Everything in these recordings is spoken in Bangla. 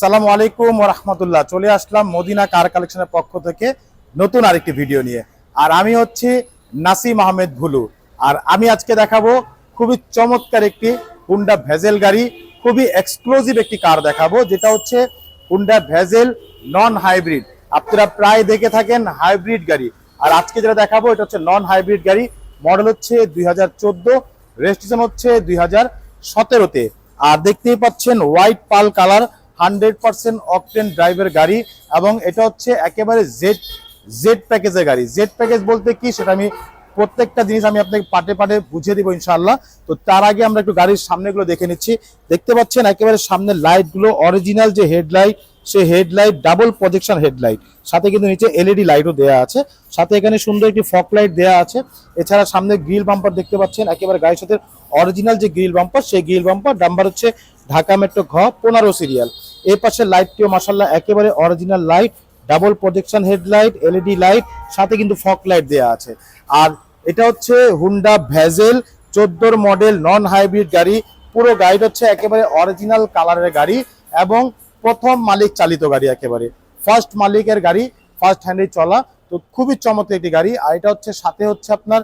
সালামু আলাইকুম রহমতুল্লাহ। চলে আসলাম মদিনা কার কালেকশনের পক্ষ থেকে নতুন আরেকটি ভিডিও নিয়ে। আর আমি হচ্ছি নাসিম আহমেদ ভুলু। আর আমি আজকে দেখাবো খুবই চমৎকার একটি হুন্ডা ভেজেল গাড়ি, খুবই এক্সক্লুসিভ একটি কার দেখাবো, যেটা হচ্ছে হুন্ডা ভেজেল নন হাইব্রিড। আপনারা প্রায় দেখে থাকেন হাইব্রিড গাড়ি। আর আজকে যেটা দেখাবো, এটা হচ্ছে নন হাইব্রিড গাড়ি। মডেল হচ্ছে দুই হাজার চোদ্দ, রেজিস্ট্রেশন হচ্ছে দুই হাজার সতেরোতে। আর দেখতেই পাচ্ছেন white pearl colour hundred percent octane ড্রাইভের গাড়ি এবং এটা হচ্ছে একেবারে জেড জেড প্যাকেজের গাড়ি। জেড প্যাকেজ বলতে কি সেটা আমি প্রত্যেকটা জিনিস আমি আপনাকে পাটে পাটে বুঝিয়ে দিব ইনশাল্লাহ তো তার আগে আমরা একটু গাড়ির সামনেগুলো দেখে নিচ্ছি। দেখতে পাচ্ছেন একেবারে সামনের লাইটগুলো অরিজিনাল যে হেডলাইট, সে হেডলাইট ডাবল প্রজেকশন হেডলাইট। সাথে কিন্তু নিচে এলইডি লাইটও দেওয়া আছে। সাথে এখানে সুন্দর একটি ফক লাইট দেওয়া আছে। এছাড়া সামনে গ্রিল বাম্পার দেখতে পাচ্ছেন, একেবারে গাড়ির সাথে অরিজিনাল যে গ্রিল বাম্পার সেই গ্রিল বাম্পার নাম্বার হচ্ছে ঢাকা মেট্রো ঘ, পনেরো সিরিয়াল এই পাশে লাইটটিও মাসাল্লাহ একেবারে original light double projection headlight LED light সাথে কিন্তু ফক লাইট দেওয়া আছে। আর এটা হচ্ছে হুন্ডা ভ্যাজেল চোদ্দোর মডেল নন হাইব্রিড গাড়ি, পুরো গাড়িটা হচ্ছে একেবারে অরিজিনাল কালারের গাড়ি এবং প্রথম মালিক চালিত গাড়ি একেবারে। ফার্স্ট মালিকের গাড়ি ফার্স্ট হ্যান্ডে চলা, তো খুবই চমৎকার একটি গাড়ি। আর এটা হচ্ছে, সাথে হচ্ছে আপনার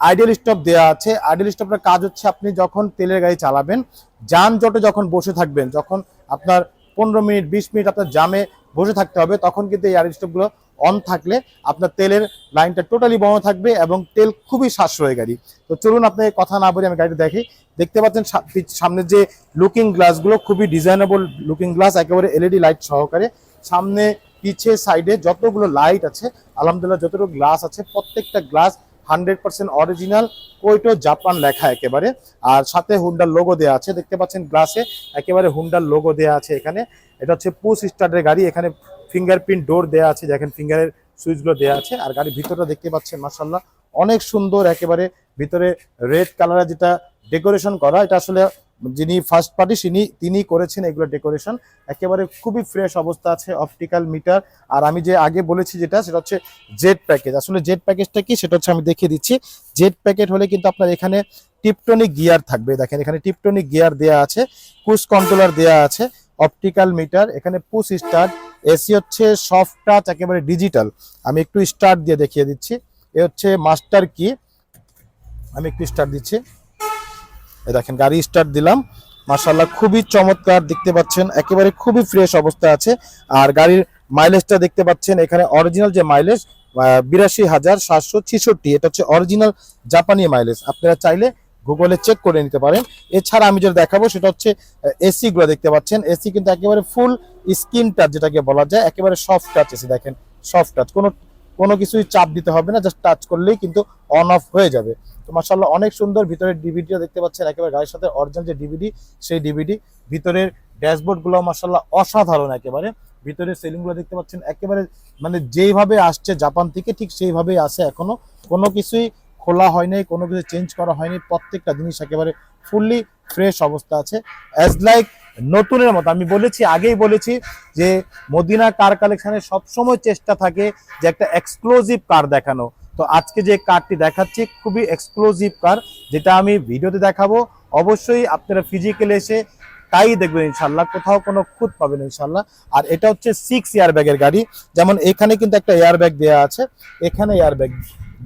আইডিয়াল স্টপ দেওয়া আছে। আইডিয়াল স্টপের কাজ হচ্ছে আপনি যখন তেলের গাড়ি চালাবেন যানজটে যখন বসে থাকবেন, যখন আপনার পনেরো মিনিট, বিশ মিনিট আপনার জামে বসে থাকতে হবে, তখন কিন্তু এই আইডিয়াল স্টপগুলো অন থাকলে আপনার তেলের লাইনটা টোটালি বন্ধ থাকবে এবং তেল খুবই সাশ্রয় গাড়ি। তো চলুন আপনাকে কথা না বলে আমি গাড়িটা দেখি। দেখতে পাচ্ছেন সা- পিছ- সামনের যে লুকিং গ্লাসগুলো খুবই ডিজাইনেবল লুকিং গ্লাস একেবারে এলইডি লাইট সহকারে। সামনে, পিছে সাইডে যতগুলো লাইট আছে, আলহামদুলিল্লাহ যতটুকু গ্লাস আছে, প্রত্যেকটা glass hundred percent original Kyoto Japan লেখা একেবারে। আর সাথে হুন্ডার লোগো দেওয়া আছে, দেখতে পাচ্ছেন গ্লাসে, একেবারে হুন্ডার লোগো দেওয়া আছে এখানে। এটা হচ্ছে পুশ স্টার্টের গাড়ি, এখানে ফিঙ্গারপ্রিন্ট ডোর দেওয়া আছে, দেখেন ফিঙ্গারের সুইচগুলো দেওয়া আছে। আর গাড়ির ভিতরটা দেখতে পাচ্ছেন মার্শাল্লাহ অনেক সুন্দর, একেবারে ভিতরে রেড কালারের যেটা ডেকোরেশন করা, এটা আসলে যিনি ফার্স্ট পার্টি তিনি তিনি করেছেন এগুলো ডেকোরেশন একেবারে খুবই ফ্রেশ অবস্থা আছে অপটিক্যাল মিটার আর আমি যে আগে বলেছি যেটা, সেটা হচ্ছে জেড প্যাকেজ আসলে জেড প্যাকেজটা কি, সেটা হচ্ছে আমি দেখিয়ে দিচ্ছি। জেড প্যাকেট হলে কিন্তু আপনার এখানে টিপটনিক গিয়ার থাকবে। দেখেন, এখানে টিপটনিক গিয়ার দেওয়া আছে কুস কন্ট্রোলার দেওয়া আছে অপটিক্যাল মিটার এখানে পুশ স্টার্ট এসি হচ্ছে সফট টাচ একেবারে ডিজিটাল আমি একটু স্টার্ট দিয়ে দেখিয়ে দিচ্ছি। এ হচ্ছে মাস্টার কি আমি একটু স্টার্ট দিচ্ছি। এই দেখেন, গাড়ি স্টার্ট দিলাম। মার্শাল্লাহ খুবই চমৎকার দেখতে পাচ্ছেন। একেবারে খুবই ফ্রেশ অবস্থা আছে। আর গাড়ির মাইলেজটা দেখতে পাচ্ছেন, এখানে অরিজিনাল যে মাইলেজ বিরাশি হাজার সাতশো ছিষট্টি, এটা হচ্ছে অরিজিনাল জাপানি মাইলেজ আপনারা চাইলে গুগলে চেক করে নিতে পারেন। এছাড়া আমি যেটা দেখাবো, সেটা হচ্ছে এসি গুলো দেখতে পাচ্ছেন। এসি কিন্তু একেবারে ফুল স্ক্রিন টাচ যেটাকে বলা যায়, একেবারে সফট টাচ এসি দেখেন সফট টাচ কোনো কোনো কিছুই চাপ দিতে হবে না জাস্ট টাচ করলেই কিন্তু অন অফ হয়ে যাবে। তো মাসাল্লাহ অনেক সুন্দর ভিতরে ডিভিডিও দেখতে পাচ্ছেন, একেবারে গাড়ির সাথে অরিজিনাল যে ডিভিডি সেই ডিভিডি ভিতরের ড্যাশবোর্ডগুলো মাসাল্লাহ অসাধারণ একেবারে। ভিতরের সেলিংগুলো দেখতে পাচ্ছেন, একেবারে মানে যেইভাবে আসছে জাপান থেকে ঠিক সেইভাবেই আসে এখনও। কোনো কিছুই খোলা হয়নি কোনো কিছু চেঞ্জ করা হয়নি, প্রত্যেকটা জিনিস একেবারে ফুললি ফ্রেশ অবস্থা আছে। অ্যাজ লাইক নতুনের মতো, আমি বলেছি, আগেই বলেছি যে মদিনা কার কালেকশনে সবসময় চেষ্টা থাকে যে একটা এক্সক্লুসিভ কার দেখানো। তো আজকে যে কারটি দেখাচ্ছি, খুবই এক্সক্লুসিভ কার, যেটা আমি ভিডিওতে দেখাবো। অবশ্যই আপনারা ফিজিক্যালি এসে তাই দেখবেন ইনশাল্লাহ কোথাও কোনো খুঁত পাবেন ইনশাল্লাহ আর এটা হচ্ছে সিক্স ব্যাগের গাড়ি। যেমন এখানে কিন্তু একটা ব্যাগ দেওয়া আছে, এখানে ব্যাগ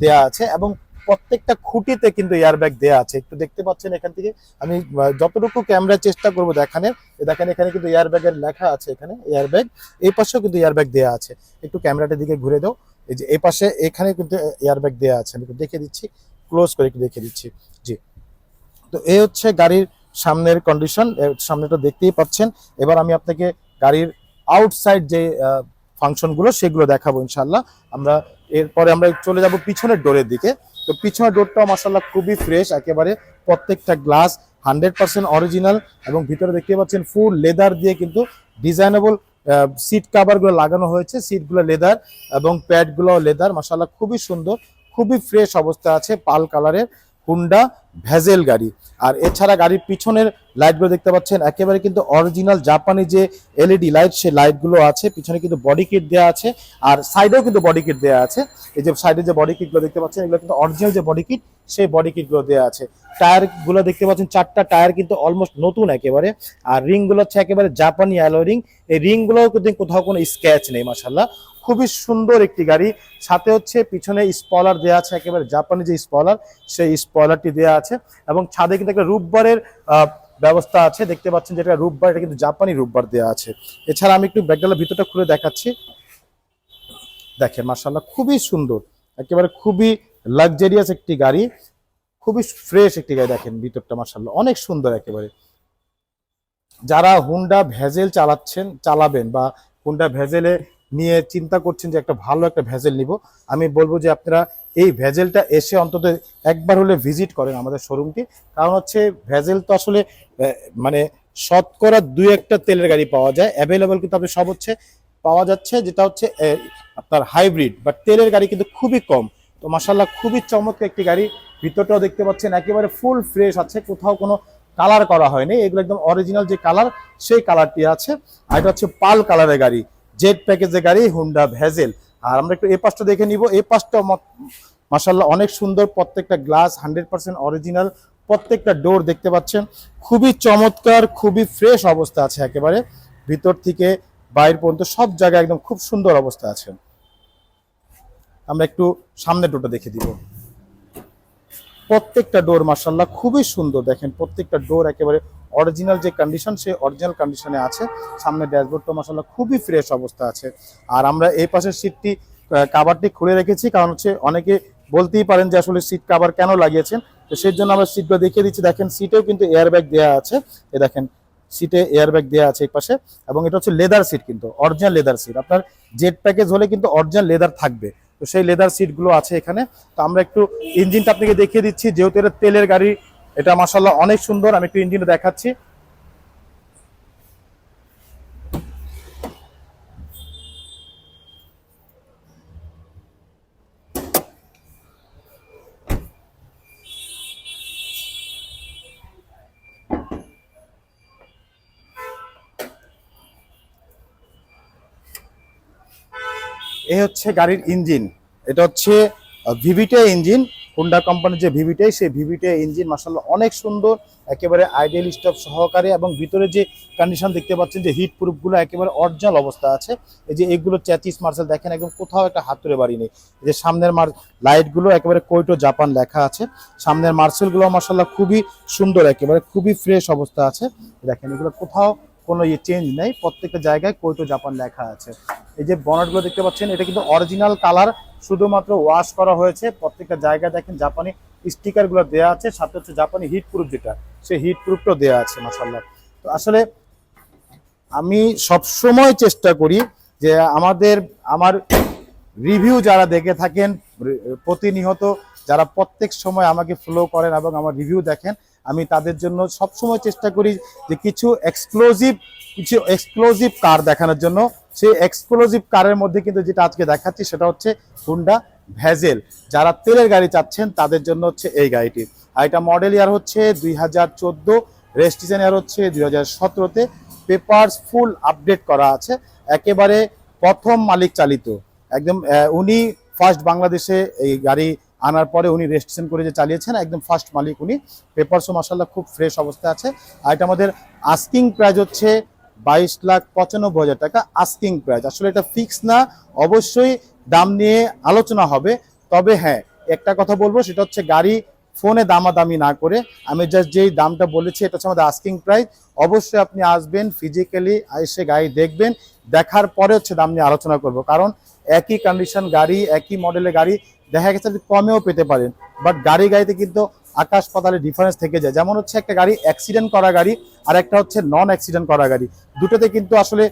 দেওয়া আছে এবং প্রত্যেকটা খুঁটিতে কিন্তু ব্যাগ দেওয়া আছে। একটু দেখতে পাচ্ছেন এখান থেকে। আমি যতটুকু ক্যামেরায় চেষ্টা করব দেখানোর দেখেন এখানে কিন্তু ব্যাগের লেখা আছে এখানে ব্যাগ এই পাশেও কিন্তু ব্যাগ দেওয়া আছে। একটু ক্যামেরাটার দিকে ঘুরে দাও। এই যে এই পাশে এখানে কিন্তু এয়ার ব্যাগ দেওয়া আছে, আমি দেখে দিচ্ছি ক্লোজ করে একটু দেখে দিচ্ছি। জি। তো এই হচ্ছে গাড়ির সামনের কন্ডিশন সামনেটা দেখতেই পাচ্ছেন। এবার আমি আপনাকে গাড়ির আউটসাইড যে ফাংশনগুলো সেগুলো দেখাবো ইনশাল্লাহ আমরা এরপরে আমরা চলে যাব পিছনের ডোরের দিকে। তো পিছনের ডোরটাও মাসাল্লাহ খুবই ফ্রেশ একেবারে প্রত্যেকটা গ্লাস হান্ড্রেড পার্সেন্ট অরিজিনাল এবং ভিতরে দেখতে পাচ্ছেন ফুল লেদার দিয়ে কিন্তু ডিজাইনেবল সিট কাভারগুলো লাগানো হয়েছে সিটগুলো লেদার এবং প্যাডগুলো লেদার মাসাল্লাহ খুবই সুন্দর, খুবই ফ্রেশ অবস্থা আছে, পাল কালারের হুন্ডা ভেজেল গাড়ি। আর এছাড়া গাড়ির পিছনের লাইটগুলো দেখতে পাচ্ছেন, একেবারে কিন্তু অরিজিনাল জাপানি যে এলইডি লাইট সেই লাইটগুলো আছে। পিছনে কিন্তু বডি কিট দেওয়া আছে, আর সাইডেও কিন্তু বডি কিট দেওয়া আছে। এই যে সাইডে যে বডি কিটগুলো দেখতে পাচ্ছেন, এগুলো কিন্তু অরিজিনাল যে বডি কিট সেই বডি কিটগুলো দেওয়া আছে। টায়ারগুলো দেখতে পাচ্ছেন, চারটা টায়ার কিন্তু অলমোস্ট নতুন একেবারে। আর রিংগুলো হচ্ছে একেবারে জাপানি অ্যালো রিং এই রিংগুলো কিন্তু কোথাও কোনো স্ক্র্যাচ নেই মাসাল্লাহ খুবই সুন্দর একটি গাড়ি। সাথে হচ্ছে পিছনে স্পলার দেওয়া আছে, একেবারে জাপানি যে স্পলার সেই স্পলারটি দেওয়া আছে এবং ছাদে কিন্তু একটা রূপবারের ব্যবস্থা আছে। দেখতে পাচ্ছেন যেটা রূপবার, এটা কিন্তু জাপানি রূপবার দেওয়া আছে। এছাড়া আমি একটু ব্যাগডালার ভিতরটা খুলে দেখাচ্ছি। দেখেন মার্শাল্লাহ খুবই সুন্দর। একেবারে খুবই লাক্সারিয়াস একটি গাড়ি। খুবই ফ্রেশ একটি গাড়ি, দেখেন ভিতরটা মার্শাল্লাহ অনেক সুন্দর একেবারে। যারা হুন্ডা ভেজেল চালাচ্ছেন, চালাবেন বা হুন্ডা ভেজেলে নিয়ে চিন্তা করছেন যে একটা ভালো একটা ভেজেল নিব, আমি বলব যে আপনারা এই ভেজেলটা এসে অন্তত একবার হলে ভিজিট করেন আমাদের শোরুমটি। কারণ হচ্ছে ভেজেল তো আসলে মানে শতকরা দুই একটা তেলের গাড়ি পাওয়া যায়। অ্যাভেলেবল কিন্তু আপনি সব হচ্ছে পাওয়া যাচ্ছে, যেটা হচ্ছে আপনার হাইব্রিড বা তেলের গাড়ি কিন্তু খুবই কম। তো মাসাল্লাহ খুবই চমৎকার একটি গাড়ি। ভিতরটাও দেখতে পাচ্ছেন, একেবারে ফুল ফ্রেশ আছে, কোথাও কোনো কালার করা হয়নি। এগুলো একদম অরিজিনাল যে কালার সেই কালারটি আছে। আর এটা হচ্ছে পাল কালারের গাড়ি জেড প্যাকেজের গাড়ি হুন্ডা ভেজেল আর আমরা একটু এ পাশটা দেখে নিব। এই পাশটা মাসাল্লাহ অনেক সুন্দর, প্রত্যেকটা গ্লাস হান্ড্রেড পার্সেন্ট অরিজিনাল, প্রত্যেকটা ডোর দেখতে পাচ্ছেন। খুবই চমৎকার, খুবই ফ্রেশ অবস্থা আছে একেবারে। ভিতর থেকে বাইর পর্যন্ত সব জায়গায় একদম খুব সুন্দর অবস্থা আছে। আমরা একটু সামনে ডোরটা দেখে দিব। প্রত্যেকটা ডোর মার্শাল্লাহ খুবই সুন্দর, দেখেন প্রত্যেকটা ডোর একেবারে অরিজিনাল যে কন্ডিশন সেই অরিজিনাল কন্ডিশনে আছে। সামনে ড্যাশবোর্ডটা মার্শাল্লাহ খুবই ফ্রেশ অবস্থা আছে। আর আমরা এই পাশের সিটটি কাভারটি খুলে রেখেছি, কারণ হচ্ছে অনেকে বলতেই পারেন যে আসলে সিট কাভার কেন লাগিয়েছেন। তো সেই জন্য আমরা সিটগুলো দেখিয়ে দিচ্ছি। দেখেন সিটেও কিন্তু এয়ারব্যাগ দেওয়া আছে। এ দেখেন সিটে এয়ারব্যাগ দেওয়া আছে এই পাশে। এবং এটা হচ্ছে লেদার সিট কিন্তু অরিজিনাল লেদার সিট আপনার জেট প্যাকেজ হলে কিন্তু অরিজিনাল লেদার থাকবে। তো সেই লেদার সিটগুলো আছে এখানে। তো আমরা একটু ইঞ্জিনটা আপনাকে দেখিয়ে দিচ্ছি, যেহেতু এটা তেলের গাড়ি এটা মাসাল্লাহ অনেক সুন্দর, আমি একটু ইঞ্জিনটা দেখাচ্ছি। এ হচ্ছে গাড়ির ইঞ্জিন, এটা হচ্ছে ভিভিটে ইঞ্জিন। হুন্ডা কোম্পানির যে ভিভিটাই সেই ভিভিটে ইঞ্জিন মাসাল্লাহ অনেক সুন্দর, একেবারে আইডিয়াল স্টপ সহকারে এবং ভিতরে যে কন্ডিশন দেখতে পাচ্ছেন যে হিট প্রুফগুলো একেবারে অরিজিনাল অবস্থা আছে। এই যে এগুলো চ্যাচিস মার্সেল দেখেন একদম কোথাও একটা হাতুড়ে বাড়ি নেই। যে সামনের মার লাইটগুলো একেবারে কোইটো জাপান লেখা আছে। সামনের মার্সেলগুলো মাসাল্লাহ খুবই সুন্দর, একেবারে খুবই ফ্রেশ অবস্থা আছে। দেখেন এগুলো কোথাও কোনো ইয়ে চেঞ্জ নেই। প্রত্যেকটা জায়গায় কোইটো জাপান লেখা আছে। এই যে বনাটগুলো দেখতে পাচ্ছেন, এটা কিন্তু অরিজিনাল কালার শুধুমাত্র ওয়াশ করা হয়েছে। প্রত্যেকটা জায়গায় দেখেন জাপানি স্টিকারগুলো দেওয়া আছে, সাথে হচ্ছে জাপানি হিট প্রুফ যেটা, সেই হিট প্রুফটাও দেওয়া আছে মাসাল্লাহ তো আসলে আমি সবসময় চেষ্টা করি যে আমাদের, আমার রিভিউ যারা দেখে থাকেন, প্রতিনিয়ত যারা প্রত্যেক সময় আমাকে ফলো করেন এবং আমার রিভিউ দেখেন, আমি তাদের জন্য সবসময় চেষ্টা করি যে কিছু এক্সক্লুসিভ কিছু এক্সক্লুসিভ কার দেখানোর জন্য। সেই এক্সক্লুসিভ কারের মধ্যে কিন্তু যেটা আজকে দেখাচ্ছি সেটা হচ্ছে হুন্ডা ভ্যাজেল যারা তেলের গাড়ি চাচ্ছেন, তাদের জন্য হচ্ছে এই গাড়িটি। আর এটা মডেল ইয়ার হচ্ছে দুই হাজার চোদ্দ রেজিস্ট্রেশন ইয়ার হচ্ছে দুই হাজার সতেরোতে। পেপারস ফুল আপডেট করা আছে। একেবারে প্রথম মালিক চালিত। একদম উনি ফার্স্ট বাংলাদেশে এই গাড়ি আনার পরে উনি রেজিস্ট্রেশন করে যে চালিয়েছেন, একদম ফার্স্ট মালিক উনি। পেপারসও মাসাল্লাহ খুব ফ্রেশ অবস্থায় আছে। আর এটা আমাদের আস্কিং প্রাইস হচ্ছে বাইশ লাখ পঁচানব্বই হাজার টাকা আস্কিং প্রাইস আসলে এটা ফিক্স না, অবশ্যই দাম নিয়ে আলোচনা হবে। তবে হ্যাঁ একটা কথা বলব, সেটা হচ্ছে গাড়ি ফোনে দামাদামি না করে, আমি জাস্ট যেই দামটা বলেছি, এটা হচ্ছে আমাদের আস্কিং প্রাইস অবশ্যই আপনি আসবেন ফিজিক্যালি এসে গাড়ি দেখবেন দেখার পরে হচ্ছে দাম নিয়ে আলোচনা করব। কারণ একই কন্ডিশন গাড়ি, একই মডেলের গাড়ি দেখা গেছে আপনি কমেও পেতে পারেন। বাট গাড়ি গাড়িতে কিন্তু আকাশ পাতালে ডিফারেন্স থেকে যায়। যেমন হচ্ছে একটা গাড়ি অ্যাক্সিডেন্ট করা গাড়ি আর একটা হচ্ছে নন অ্যাক্সিডেন্ট করা গাড়ি। দুটোতে কিন্তু আসলে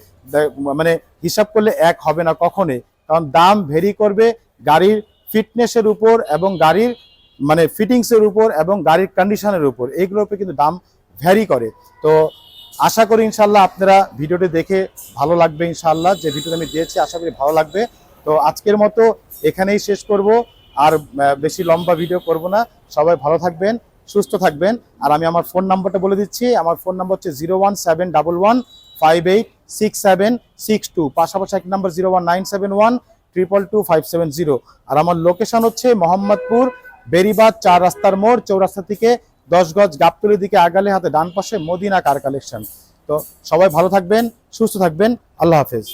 মানে হিসাব করলে এক হবে না কখনোই। কারণ দাম ভেরি করবে গাড়ির ফিটনেসের উপর এবং গাড়ির মানে ফিটিংসের উপর এবং গাড়ির কন্ডিশনের উপর। এইগুলোর উপর কিন্তু দাম ভ্যারি করে। তো আশা করি ইনশাল্লাহ আপনারা ভিডিওটি দেখে ভালো লাগবে ইনশাল্লাহ যে ভিডিওটা আমি দিয়েছি, আশা করি ভালো লাগবে। তো আজকের মতো এখানেই শেষ করব। আর বেশি লম্বা ভিডিও করব না। সবাই ভালো থাকবেন, সুস্থ থাকবেন। আর আমি আমার ফোন নাম্বারটা বলে দিচ্ছি। আমার ফোন নাম্বার হচ্ছে zero one seven double one five eight six seven six two. পাশাপাশি এক number zero one nine seven one triple two five seven zero. আর আমার লোকেশন হচ্ছে মোহাম্মদপুর বেরিবাদ চার রাস্তার মোড়, চৌরাস্তা থেকে দশ গজ গাবতলির দিকে আগালে হাতে ডান পাশে মদিনা কার কালেকশন তো সবাই ভালো থাকবেন, সুস্থ থাকবেন, আল্লাহ হাফেজ।